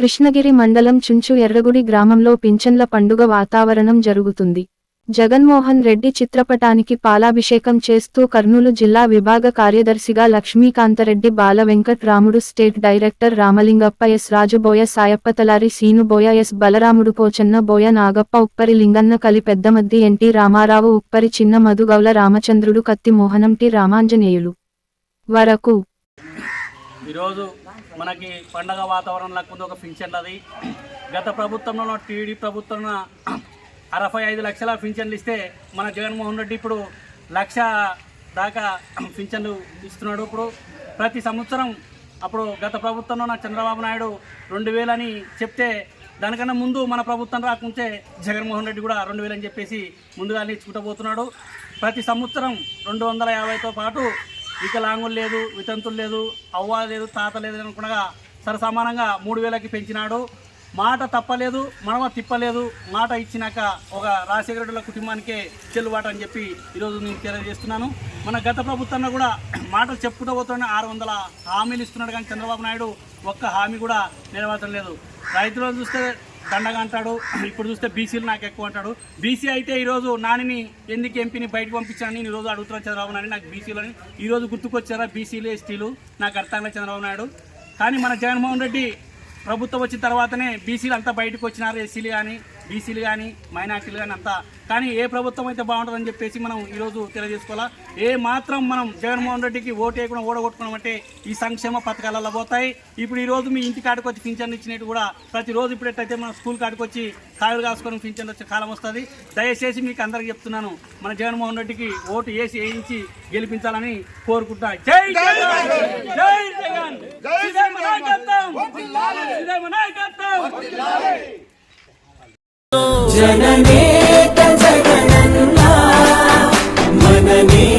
కృష్ణగిరి మండలం చుంచు ఎర్రగుడి గ్రామంలో పింఛన్ల పండుగ వాతావరణం జరుగుతుంది. జగన్మోహన్ రెడ్డి చిత్రపటానికి పాలాభిషేకం చేస్తూ కర్నూలు జిల్లా విభాగ కార్యదర్శిగా Lakshmikantha Reddy Bala Venkatramudu state director Ramalingappa S. Rajuboya Sayappatalari Seenuboya S. Balaramudu Pochanna Boya Nagappa Uppari Linganna కలి పెద్దమద్ది ఎన్టీ రామారావు ఉప్పరి చిన్న మధుగౌల రామచంద్రుడు కత్తి మోహనం టి రామాంజనేయులు. వరకు ఈరోజు మనకి పండగ వాతావరణం లేకపోతే ఒక పింఛన్ అది. గత ప్రభుత్వంలో టీడీ ప్రభుత్వంలో అరవై ఐదు లక్షల పింఛన్లు ఇస్తే మన జగన్మోహన్ రెడ్డి ఇప్పుడు లక్ష దాకా పింఛన్లు ఇస్తున్నాడు. ఇప్పుడు ప్రతి సంవత్సరం అప్పుడు గత ప్రభుత్వంలో నా చంద్రబాబు నాయుడు రెండు వేలని చెప్తే దానికన్నా ముందు మన ప్రభుత్వం రాకుంటే జగన్మోహన్ రెడ్డి కూడా రెండు వేలని చెప్పేసి ముందుగా ఇచ్చుకుంటూ పోతున్నాడు. ప్రతి సంవత్సరం రెండు వందల యాభైతో పాటు వికలాంగులు లేదు వితంతులు లేదు అవ్వ లేదు తాత లేదు అనుకునగా సరసమానంగా మూడు వేలకి పెంచినాడు. మాట తప్పలేదు మనమ తిప్పలేదు. మాట ఇచ్చినాక ఒక రాజశేఖర రెడ్డిల కుటుంబానికే చెల్లుబాటు అని చెప్పి ఈరోజు నేను తెలియజేస్తున్నాను. మన గత ప్రభుత్వంలో కూడా మాటలు చెప్పుకుంటూ పోతున్న ఆరు వందల హామీలు ఇస్తున్నాడు కానీ చంద్రబాబు నాయుడు ఒక్క హామీ కూడా నెరవేర్చడం లేదు. రైతులను చూస్తే దండగా అంటాడు. ఇప్పుడు చూస్తే బీసీలు నాకు ఎక్కువ అంటాడు. బీసీ అయితే ఈరోజు నానిని ఎందుకు ఎంపీని బయటకు పంపించానని నేను ఈరోజు అడుగుతున్నా చంద్రబాబు నాయుడు. నాకు బీసీలని ఈరోజు గుర్తుకొచ్చారా? బీసీలు ఎస్టీలు నాకు అర్థం లేదు చంద్రబాబు నాయుడు. కానీ మన జగన్మోహన్ రెడ్డి ప్రభుత్వం వచ్చిన తర్వాతనే బీసీలు అంతా బయటకు వచ్చినారు ఎస్సీలు కానీ బీసీలు కానీ మైనార్టీలు కానీ అంతా. కానీ ఏ ప్రభుత్వం అయితే బాగుంటుందని చెప్పేసి మనం ఈరోజు తెలియజేసుకోవాలా? ఏ మాత్రం మనం జగన్మోహన్ రెడ్డికి ఓటు వేయకుండా ఓడగొట్టుకున్నామంటే ఈ సంక్షేమ పథకాలలో పోతాయి. ఇప్పుడు ఈ రోజు మీ ఇంటి కాడికి వచ్చి పింఛన్ ఇచ్చినట్టు కూడా ప్రతిరోజు ఇప్పుడు ఎట్లయితే మనం స్కూల్ కాడికి వచ్చి కాయలు కాసుకొని పింఛన్ వచ్చే కాలం వస్తుంది. దయచేసి మీకు అందరికి చెప్తున్నాను మన జగన్మోహన్ రెడ్డికి ఓటు వేసి వేయించి గెలిపించాలని కోరుకుంటా. జై జగన్! జై జగన్! జననేత జగనన్నా మననే